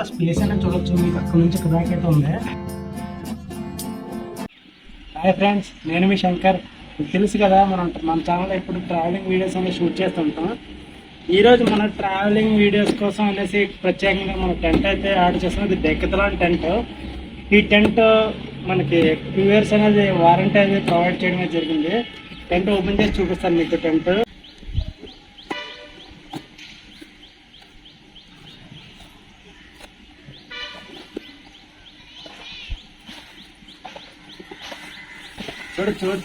లోపల స్పేస్ అనేది చూడొచ్చు మీకు అక్కడ నుంచి ఇక్కడ దాకా అయితే ఉంది హాయ్ ఫ్రెండ్స్ నేను మీ శంకర్. తెలుసు కదా మనం మన ఛానల్ ఇప్పుడు ట్రావెలింగ్ వీడియోస్ అనేది షూట్ చేస్తుంటాం. ఈ రోజు మన ట్రావెలింగ్ వీడియోస్ కోసం అనేసి ప్రత్యేకంగా మన టెంట్ అయితే ఆర్డర్ చేస్తాం ఇది డెక్కతలాంటి టెంట్ ఈ టెంట్ మనకి టూ ఇయర్స్ అనేది వారంటీ అనేది ప్రొవైడ్ చేయడమే జరిగింది. టెంట్ ఓపెన్ చేసి చూపిస్తాను మీకు టెంట్ చూడు చూడు.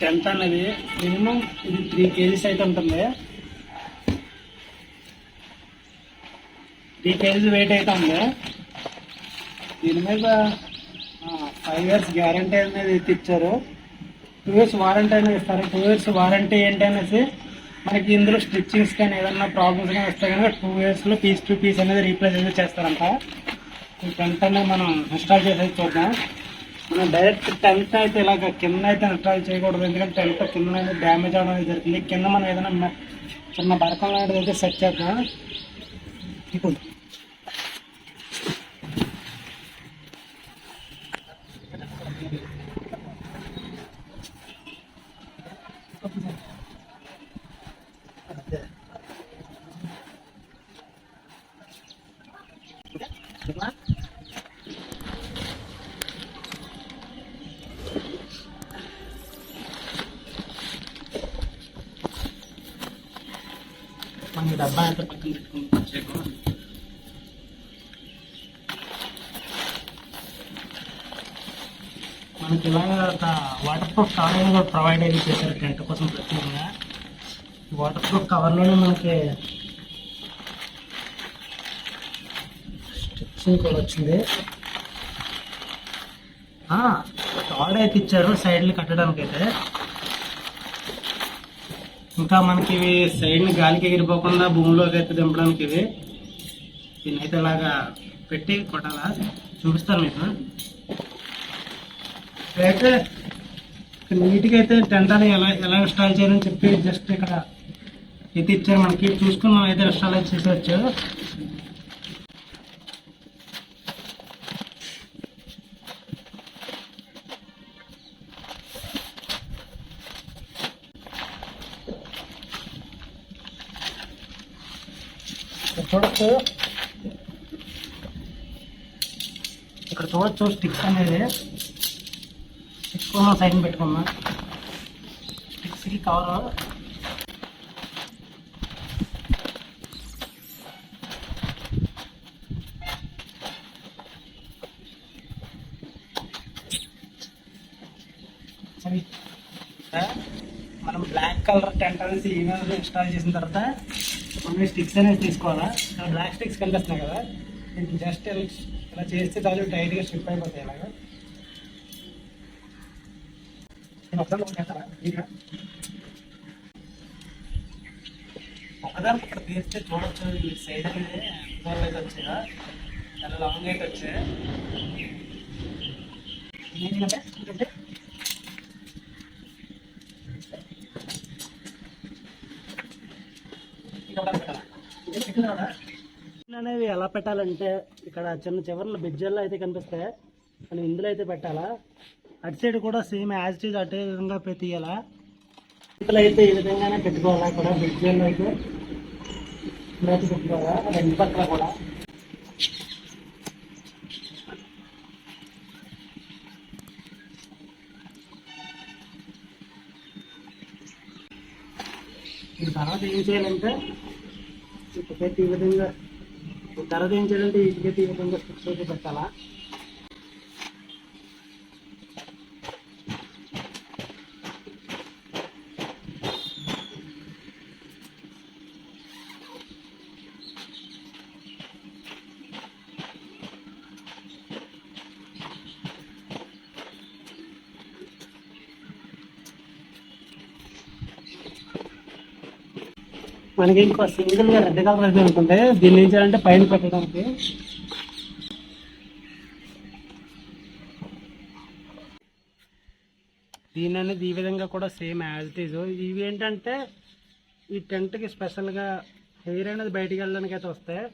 టెంట్ అనేది మినిమం ఇది త్రీ కేజీస్ అయితే ఉంటుంది. త్రీ కేజీస్ వెయిట్ అయితే ఉంది. దీని మీద ఫైవ్ ఇయర్స్ గ్యారంటీ అనేది అయితే ఇచ్చారు. టూ ఇయర్స్ వారంటీ అనేది ఇస్తారు. టూ ఇయర్స్ వారంటీ ఏంటి అనేసి మనకి ఇందులో స్టిచ్చింగ్స్ కానీ ఏదన్నా ప్రాబ్లమ్స్ కానీ వస్తే కనుక టూ ఇయర్స్లో పీస్ టు పీస్ అనేది రీప్లేస్ అనేది చేస్తారంట. ఈ అనేది మనం ఇన్స్టాల్ చేసేది చూద్దాం. మనం డైరెక్ట్ టెంట్ అయితే ఇలాగ కింద అయితే ఇన్స్టాల్ చేయకూడదు. ఎందుకంటే టెంట్ కింద అయితే డ్యామేజ్ అవడం అనేది జరుగుతుంది. కింద మనం ఏదైనా చిన్న బరకం లాంటిది అయితే సెట్ చేద్దాం ఇప్పుడు మన ఈ డబ్బా ఎంత పక్కన మనకి ఇలాగా ఒక వాటర్ ప్రూఫ్ కవర్ అనేది కూడా ప్రొవైడ్ అయ్యి చేశారు టెంట్ కోసం ప్రత్యేకంగా. వాటర్ ప్రూఫ్ కవర్లోనే మనకి స్టిచ్చింగ్ కూడా వచ్చింది. తాడు అయితే ఇచ్చారు సైడ్లు కట్టడానికి అయితే ఇంకా మనకి ఇవి సైడ్ని గాలికి ఎగిరిపోకుండా భూమిలోకి అయితే దింపడానికి ఇవి. దీన్ని అయితే ఇలాగా పెట్టి కొట్టాలా? చూపిస్తాను మీకు. అయితే నీట్గా అయితే టెంట్ ఎలా ఎలా ఇన్స్టాల్ చేయాలని చెప్పి జస్ట్ ఇక్కడ అయితే ఇచ్చారు. మనకి చూసుకున్నాం అయితే ఇన్స్టాల్ అయితే చేసేవచ్చు చూడొచ్చు. ఇక్కడ చూడొచ్చు స్టిక్స్ అనేది స్టిక్స్ కూడా సైడ్ పెట్టుకున్నా స్టిక్స్కి కవర్ సరే. మనం బ్లాక్ కలర్ టెంట్ ఈమెయిల్ ఇన్స్టాల్ చేసిన తర్వాత మనం స్టిక్స్ అనేది తీసుకోవాలా? ఇక్కడ బ్లాక్ స్టిక్స్ కనిపిస్తున్నాయి కదా. దీనికి జస్ట్ ఇలా చేస్తే చాలు టైట్గా స్ట్రిప్ అయిపోతాయి ఇలాగా. నేను ఒకసారి ఒకదానికి ఇక్కడ తీస్తే చూడొచ్చు. ఈ సైడ్ అనేది ఎంత అయితే చాలా లాంగ్ అయితే వచ్చాయి? ఏంటంటే ఏంటంటే అనేవి ఎలా పెట్టాలంటే ఇక్కడ చిన్న చివరిలో బెజ్జల్లో అయితే కనిపిస్తాయి మనం ఇందులో అయితే పెట్టాలా? అటు సైడ్ కూడా సేమ్ యాజ్ ఇట్ ఈజ్ అటే విధంగా పెట్టియాలా ఇందులో అయితే ఈ విధంగానే పెట్టుకోవాలా ఇక్కడ బెజ్జల్లో అయితే? ఇలా పెట్టుకోవాలా? రెండు పక్కల కూడా. ఇప్పుడు తర్వాత ఏం చేయాలంటే ఇటుకైతే ఈ విధంగా ఈ తర్వాత ఏం చేయాలంటే ఇటుకైతే ఈ విధంగా స్టిక్స్ అయితే పెట్టాలా? మనకి ఇంకో సింగిల్గా రెడ్ కలర్ అయితే ఉంటుంది దీన్ని ఏం చేయాలంటే పైన పెట్టడానికి. దీని అనేది ఈ విధంగా కూడా సేమ్ యాజ్ ఇవి ఏంటంటే ఈ టెంట్కి స్పెషల్గా హెయిర్ అనేది బయటికి వెళ్ళడానికి అయితే వస్తాయి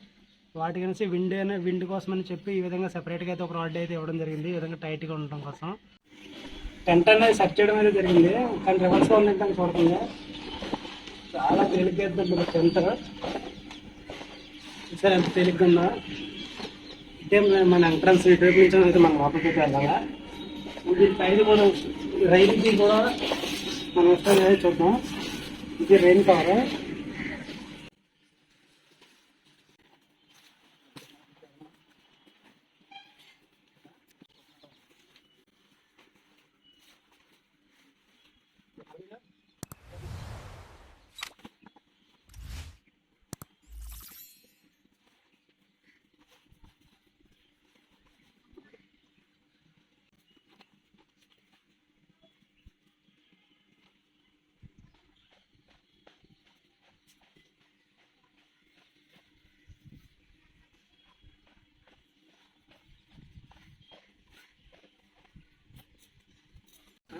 వాటి కలిసి విండ్ అనే విండ్ కోసం అని చెప్పి ఈ విధంగా సెపరేట్గా అయితే ఒక రాడ్ అయితే ఇవ్వడం జరిగింది. ఈ విధంగా టైట్గా ఉండటం కోసం. టెంట్ అనేది సెట్ చేయడం అయితే జరిగింది. కానీ రివర్స్ ఉందంటే చూడకుండా చాలా తేలికేద్దాం ఉంటుంది టెంట్ సరే ఎంత తేలిగ్గా ఉందా. ఇదే మన ఎంట్రన్స్ ఇటువైపు నుంచి అయితే మనం లోపలికి వెళ్ళాలా. ఇది పైన కూడా రైలుకి కూడా మనం వస్తాం చూద్దాం. ఇది రైన్ కవర్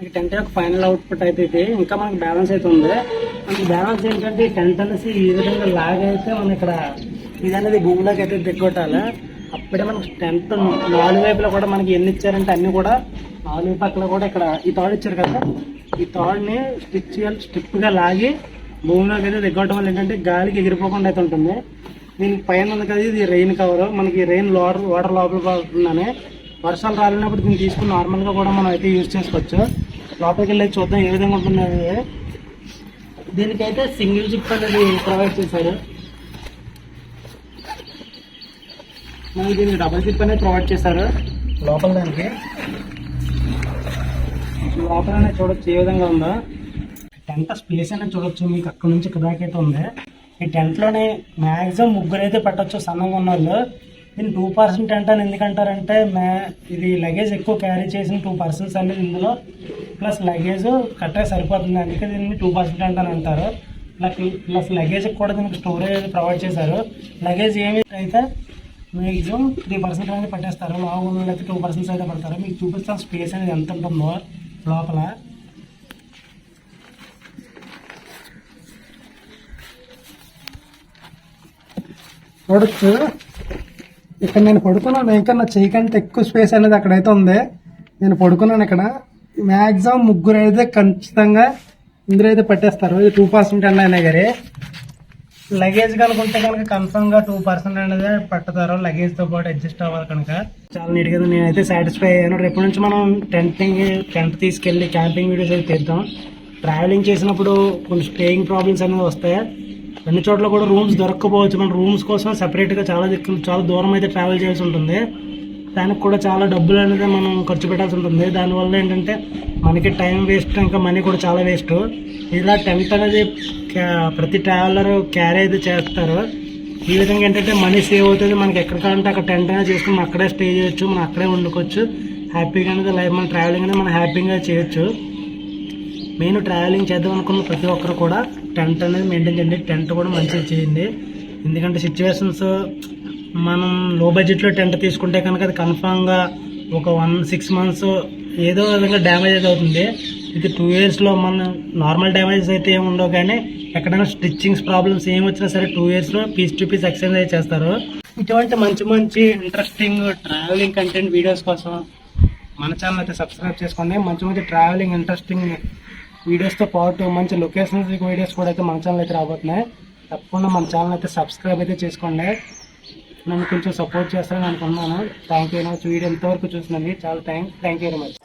మనకి టెంట్ యొక్క ఫైనల్ అవుట్పుట్ అయితే ఇది ఇంకా మనకి బ్యాలెన్స్ అయితే ఉంది. మనకి బ్యాలెన్స్ ఏంటంటే ఈ టెంట్ అనేసి ఈ విధంగా లాగైతే మనం ఇక్కడ ఇది అనేది భూమిలోకి అయితే దిగ్గొట్టాలి అప్పుడే మనకి టెంట్ నాలుగు వైపులా కూడా మనకి ఎన్ని ఇచ్చారంటే అన్ని కూడా నాలుగు పక్కల కూడా ఇక్కడ ఈ తాడు ఇచ్చారు కదా. ఈ తాడుని స్టిచ్ చేయాలి స్టిప్ లాగి భూమిలోకి అయితే దిగ్గొట్టడం వల్ల ఏంటంటే గాలికి ఎగిరిపోకుండా అయితే ఉంటుంది. దీనికి పైన ఉంది కదా ఇది రెయిన్ కవర్ మనకి రెయిన్ వాటర్ వాటర్ లోపల పడుతుందని. వర్షాలు రాలినప్పుడు దీన్ని తీసుకుని నార్మల్గా కూడా మనం అయితే యూజ్ చేసుకోవచ్చు. లోపలికి వెళ్ళి చూద్దాం ఏ విధంగా ఉంటుంది దీనికైతే సింగిల్ జిప్ అనేది ప్రొవైడ్ చేశారు. మనకి దీనికి డబుల్ జిప్ అనేది ప్రొవైడ్ చేశారు. లోపల దానికి. లోపల అనేది చూడొచ్చు ఏ విధంగా ఉందో. టెంట్ స్పేస్ అనేది చూడొచ్చు మీకు అక్కడ నుంచి ఇక్కడ దాకా అయితే ఉంది. ఈ టెంట్లోనే మ్యాక్సిమం ముగ్గురు అయితే పెట్టచ్చు సన్నంగా ఉన్న వాళ్ళు దీన్ని టూ పర్సెంట్ టెంట్ అని ఎందుకంటారంటే మ్యా ఇది లగేజ్ ఎక్కువ క్యారీ చేసిన టూ పర్సన్స్ అనేది ఇందులో ప్లస్ లగేజ్ కరెక్ట్గా సరిపోతుంది. అందుకే దీన్ని టూ పర్సెంట్ అని అంటారు. ప్లస్ ప్లస్ లగేజ్ కూడా దీనికి స్టోరేజ్ ప్రొవైడ్ చేశారు. లగేజ్ ఏమి అయితే మ్యాక్సిమం త్రీ పర్సెంట్ అనేది పట్టేస్తారు. లాంగ్ ఉన్న అయితే టూ పర్సెంట్స్ అయితే పడతారు. మీకు చూపిస్తాను స్పేస్ అనేది ఎంత ఉంటుందో లోపల. చూడొచ్చు. ఇక్కడ నేను పడుకున్నాను. ఇంకా నా చెయ్యి కంటే ఎక్కువ స్పేస్ అనేది అక్కడైతే ఉంది. నేను పడుకున్నాను ఇక్కడ. మ్యాక్సిమం ముగ్గురు అయితే ఖచ్చితంగా ఇందులో అయితే పట్టేస్తారు. ఇది టూ పర్సెంట్ అండి అయినా గారి లగేజ్ కనుకుంటే కనుక కన్ఫర్మ్గా టూ పర్సెంట్ అనేది పట్టుతారు. లగేజ్తో పాటు అడ్జస్ట్ అవ్వాలి కనుక. చాలా నీట్గా నేనైతే సాటిస్ఫై అయ్యాను. రేపు నుంచి మనం టెంటింగ్ టెంట్ తీసుకెళ్ళి క్యాంపింగ్ వీడియోస్ అయితే తీద్దాం. ట్రావెలింగ్ చేసినప్పుడు కొన్ని స్టేయింగ్ ప్రాబ్లమ్స్ అనేవి వస్తాయి. అన్ని చోట్ల కూడా రూమ్స్ దొరకకపోవచ్చు. మన రూమ్స్ కోసం సపరేట్గా చాలా చాలా దూరం అయితే ట్రావెల్ చేయాల్సి ఉంటుంది. దానికి కూడా చాలా డబ్బులు అనేది మనం ఖర్చు పెట్టాల్సి ఉంటుంది. దానివల్ల ఏంటంటే మనకి టైం వేస్ట్ ఇంకా మనీ కూడా చాలా వేస్ట్. ఇలా టెంట్ అనేది ప్రతి ట్రావెలర్ క్యారీ అయితే చేస్తారు. ఈ విధంగా ఏంటంటే మనీ సేవ్ అవుతుంది. మనకి ఎక్కడ కావాలంటే అక్కడ టెంట్ అనేది చేసుకుని మనం అక్కడే స్టే చేయొచ్చు మనం అక్కడే వండుకోవచ్చు. హ్యాపీగా అనేది లైఫ్ మన ట్రావెలింగ్ అనేది మనం హ్యాపీగా చేయొచ్చు. మెయిన్ ట్రావెలింగ్ చేద్దాం అనుకున్న ప్రతి ఒక్కరు కూడా టెంట్ అనేది మెయింటైన్ చేయండి. టెంట్ కూడా మంచిగా చేయండి. ఎందుకంటే సిచ్యువేషన్స్ మనం లో బడ్జెట్లో టెంట్ తీసుకుంటే కనుక అది కన్ఫామ్గా ఒక వన్ సిక్స్ మంత్స్ ఏదో విధంగా డ్యామేజ్ అయితే అవుతుంది. ఇది టూ ఇయర్స్లో మన నార్మల్ డ్యామేజెస్ అయితే ఏమి ఉండవు కానీ ఎక్కడైనా స్టిచ్చింగ్స్ ప్రాబ్లమ్స్ ఏమి వచ్చినా సరే టూ ఇయర్స్లో పీస్ టు పీస్ ఎక్స్చేంజ్ అయితే చేస్తారు. ఇటువంటి మంచి మంచి ఇంట్రెస్టింగ్ ట్రావెలింగ్ కంటెంట్ వీడియోస్ కోసం మన ఛానల్ అయితే సబ్స్క్రైబ్ చేసుకోండి. మంచి మంచి ట్రావెలింగ్ ఇంట్రెస్టింగ్ వీడియోస్తో పాటు మంచి లొకేషన్స్ వీడియోస్ కూడా అయితే మన ఛానల్ అయితే రాబోతున్నాయి. తప్పకుండా మన ఛానల్ అయితే సబ్స్క్రైబ్ అయితే చేసుకోండి. నన్ను కొంచెం సపోర్ట్ చేస్తారని అనుకున్నాను థ్యాంక్ యూ వెరీ వీడియో ఎంతవరకు చూసినందుకు చాలా thank thank you very much